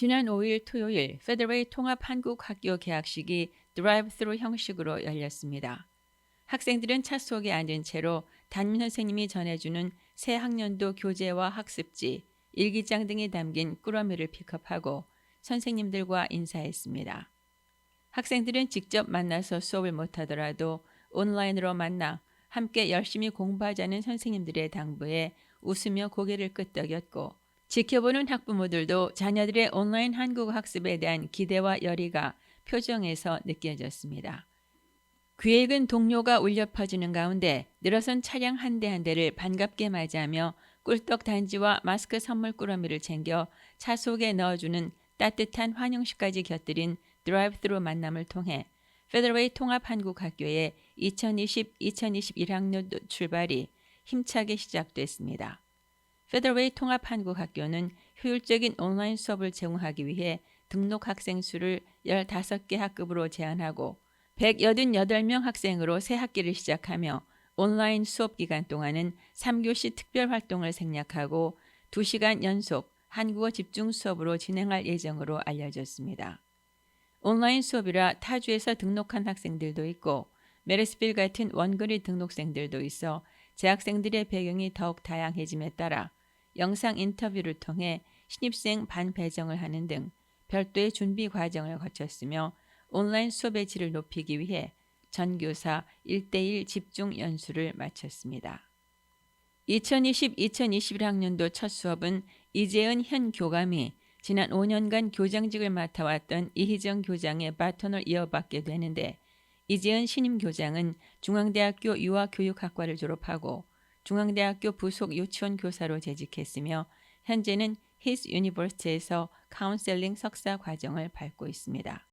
지난 5일 토요일 페더레이 통합 한국학교 개학식이 드라이브-스루 형식으로 열렸습니다. 학생들은 차 속에 앉은 채로 담임 선생님이 전해주는 새 학년도 교재와 학습지, 일기장 등이 담긴 꾸러미를 픽업하고 선생님들과 인사했습니다. 학생들은 직접 만나서 수업을 못하더라도 온라인으로 만나 함께 열심히 공부하자는 선생님들의 당부에 웃으며 고개를 끄덕였고 지켜보는 학부모들도 자녀들의 온라인 한국어 학습에 대한 기대와 열의가 표정에서 느껴졌습니다. 귀에 익은 동료가 울려 퍼지는 가운데 늘어선 차량 한 대 한 대를 반갑게 맞이하며 꿀떡 단지와 마스크 선물 꾸러미를 챙겨 차 속에 넣어주는 따뜻한 환영식까지 곁들인 드라이브-스루 만남을 통해 페더웨이 통합 한국학교의 2020-2021학년 출발이 힘차게 시작됐습니다. 페더웨이 통합 한국학교는 효율적인 온라인 수업을 제공하기 위해 등록 학생 수를 15개 학급으로 제한하고 188명 학생으로 새 학기를 시작하며 온라인 수업 기간 동안은 3교시 특별 활동을 생략하고 2시간 연속 한국어 집중 수업으로 진행할 예정으로 알려졌습니다. 온라인 수업이라 타주에서 등록한 학생들도 있고 메레스빌 같은 원거리 등록생들도 있어 재학생들의 배경이 더욱 다양해짐에 따라 영상 인터뷰를 통해 신입생 반 배정을 하는 등 별도의 준비 과정을 거쳤으며 온라인 수업의 질을 높이기 위해 전교사 1대1 집중 연수를 마쳤습니다. 2020-2021학년도 첫 수업은 이재은 현 교감이 지난 5년간 교장직을 맡아왔던 이희정 교장의 바톤을 이어받게 되는데 이재은 신임 교장은 중앙대학교 유아교육학과를 졸업하고 중앙대학교 부속 유치원 교사로 재직했으며 현재는 히스 유니버시티에서 카운셀링 석사 과정을 밟고 있습니다.